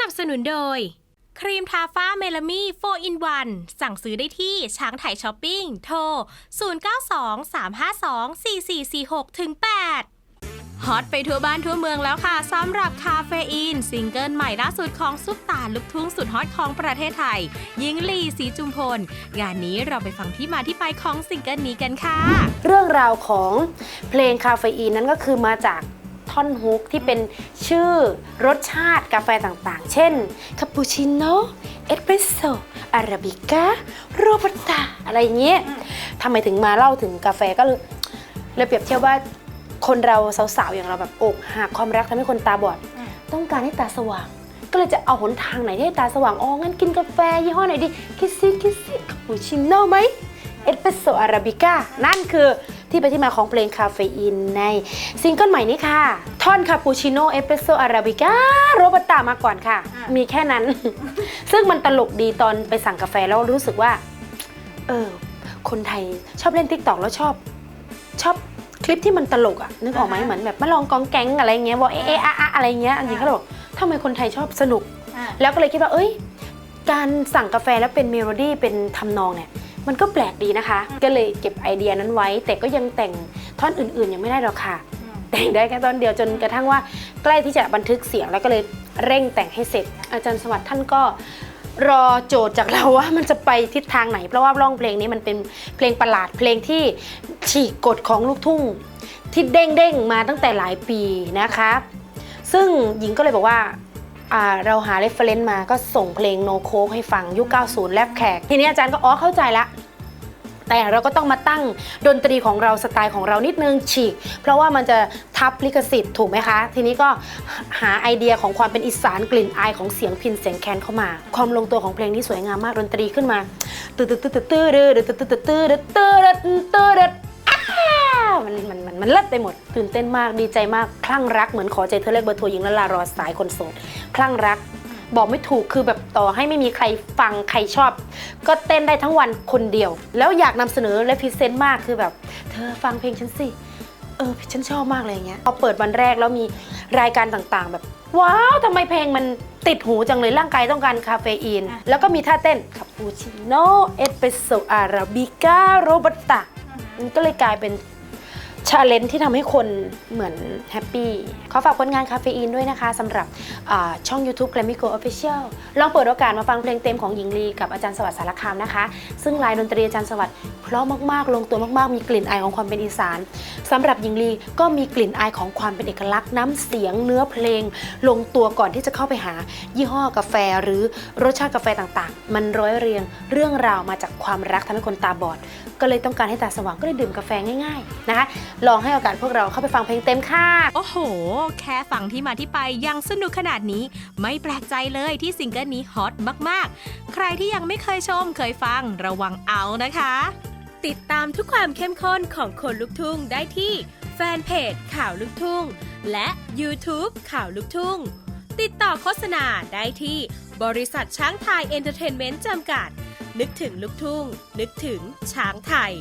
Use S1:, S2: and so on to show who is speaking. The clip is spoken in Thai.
S1: นับสนุนโดย ครีมทาฟ้าเมลามี่4 in 1 สั่งซื้อได้ที่ช้างไถช้อปปิ้ง โทร 0923524446ถึง8ฮอตไปทั่วบ้านทั่วเมืองแล้วค่ะสำหรับคาเฟอีน ซิงเกิลใหม่ล่าสุดของซุปตาลูกทุ่งสุดฮอตของประเทศไทยหญิงลีสีจุมพล งานนี้เราไปฟังที่มาที่ไปของซิงเกิลนี้กันค่ะ
S2: เรื่องราวของเพลงคาเฟอีนนั้นก็คือมาจาก ท่อนฮุกที่เป็นชื่อรสชาติกาแฟต่างๆ เช่น คาปูชิโน่เอสเปรสโซอาราบิก้าโรบัสต้าอะไรอย่างเงี้ยทำไมถึงมาเล่าถึงกาแฟก็เลยเลยเปรียบเทียบว่าคนเราสาวๆอย่างเราแบบอกหักความรักทำให้คนตาบอด ต้องการให้ตาสว่าง ก็เลยจะเอาหนทางไหนที่ให้ตาสว่างอ๋องั้นกินกาแฟยี่ห้อไหนดีคิสซี่คิสซี่คาปูชิโน่ไหมเอสเปรสโซอาราบิก้านั่นคือ ที่ไปที่มาของเพลงคาเฟอีนในซิงเกิลใหม่นี้ค่ะ ท่อนคาปูชิโน่เอสเปรสโซอาราบิก้าโรบัสต้ามาก่อนค่ะ มีแค่นั้น ซึ่งมันตลกดีตอนไปสั่งกาแฟแล้วรู้สึกว่า เออ คนไทยชอบเล่นทิกตอกแล้วชอบ ชอบคลิปที่มันตลกอะนึกออกไหม
S3: อ่าฮะ
S2: เหมือนแบบมาลองกองแก๊งอะไรเงี้ยบอกเอะเอะอะอะอะไรเงี้ยอันนี้เขาเลยบอกทำไมคนไทยชอบสนุก แล้วก็เลยคิดว่า เอ้ย การสั่งกาแฟแล้วเป็นเมโลดี้เป็นทำนองเนี่ย มันก็แปลกดีนะคะ ก็เลยเก็บไอเดียนั้นไว้ แต่ก็ยังแต่งท่อนอื่นๆ ยังไม่ได้หรอกค่ะ แต่งได้แค่ท่อนเดียวจนกระทั่งว่า ใกล้ที่จะบันทึกเสียงแล้วก็เลยเร่งแต่งให้เสร็จ อาจารย์สวัสดิ์ท่านก็รอโจทย์จากเราว่ามันจะไปทิศทางไหน เพราะว่าร้องเพลงนี้มันเป็นเพลงประหลาดเพลงที่ฉีกกฎของลูกทุ่ง ที่เด้งๆมาตั้งแต่หลายปีนะคะ ซึ่งหญิงก็เลยบอกว่าอ่า เราหาเรฟเฟรนซ์มาก็ส่งเพลงโนโคกให้ฟังยุค 90 แลบแขก ทีนี้อาจารย์ก็อ๋อเข้าใจละ แต่เราก็ต้องมาตั้งดนตรีของเราสไตล์ของเรานิดนึงฉีก เพราะว่ามันจะทับลิขสิทธิ์ถูกไหมคะ ทีนี้ก็หาไอเดียของความเป็นอีสานกลิ่นอายของเสียงพินเสียงแคนเข้ามา ความลงตัวของเพลงนี้สวยงามมากดนตรีขึ้นมาตื้อตื้อตื้อตื้อตื้อตื้อตื้อตื้อตื้อตื้อตื้อ มันมันมันมันเลิศไปหมด ตื่นเต้นมากดีใจมากคลั่งรักเหมือนขอใจเธอเล็กเบอร์โทรหญิงละลารอสายคนโสดคลั่งรัก บอกไม่ถูกคือแบบต่อให้ไม่มีใครฟังใครชอบ ก็เต้นได้ทั้งวันคนเดียว แล้วอยากนำเสนอและพรีเซนต์มากคือแบบ เธอฟังเพลงฉันสิเออฉันชอบมากเลยอย่างเงี้ยพอเปิดวันแรกแล้วมีรายการต่างๆ แบบ ว้าวทำไมเพลงมันติดหูจังเลยร่างกายต้องการคาเฟอีน
S3: อะ
S2: แล้วก็มีท่าเต้นคาปูชิโน่เอสเปรสโซอาราบิก้าโรบัสต้ามันก็เลยกลายเป็น ชาเลนจ์ที่ทำให้คนเหมือนแฮปปี้ขอฝากผลงานคาเฟอีนด้วยนะคะสำหรับช่อง YouTube Grammy Go Official ลองเปิดโอกาสมาฟังเพลงเต็มของหญิงลีกับอาจารย์สวัสดิ์สารคามนะคะ ซึ่งลายดนตรีอาจารย์สวัสดิ์เพราะมากๆ ลงตัวมากๆ มีกลิ่นอายของความเป็นอีสานสำหรับหญิงลีก็มีกลิ่นอายของความเป็นเอกลักษณ์น้ำเสียงเนื้อเพลง ลงตัวก่อนที่จะเข้าไปหา ยี่ห้อกาแฟหรือรสชาติกาแฟต่างๆ มันร้อยเรียงเรื่องราวมาจากความรักทำให้คนตาบอด ก็เลยต้องการให้ตาสว่างก็เลยดื่มกาแฟง่าย ๆนะคะลองให้โอกาสพวกเราเข้าไปฟังเพลงเต็มค่ะ
S1: โอ้โห แค่ฟังที่มาที่ไปยังสนุกขนาดนี้ ไม่แปลกใจเลยที่ซิงเกิลนี้ฮอตมากๆ ใครที่ยังไม่เคยชมเคยฟังระวังเอานะคะ ติดตามทุกความเข้มข้นของคนลุกทุ่งได้ที่แฟนเพจข่าวลุกทุ่ง และ YouTube ข่าวลุกทุ่ง ติดต่อโฆษณาได้ที่บริษัทช้างไทยเอนเตอร์เทนเมนต์จำกัด นึกถึงลุกทุ่ง นึกถึงช้างไทย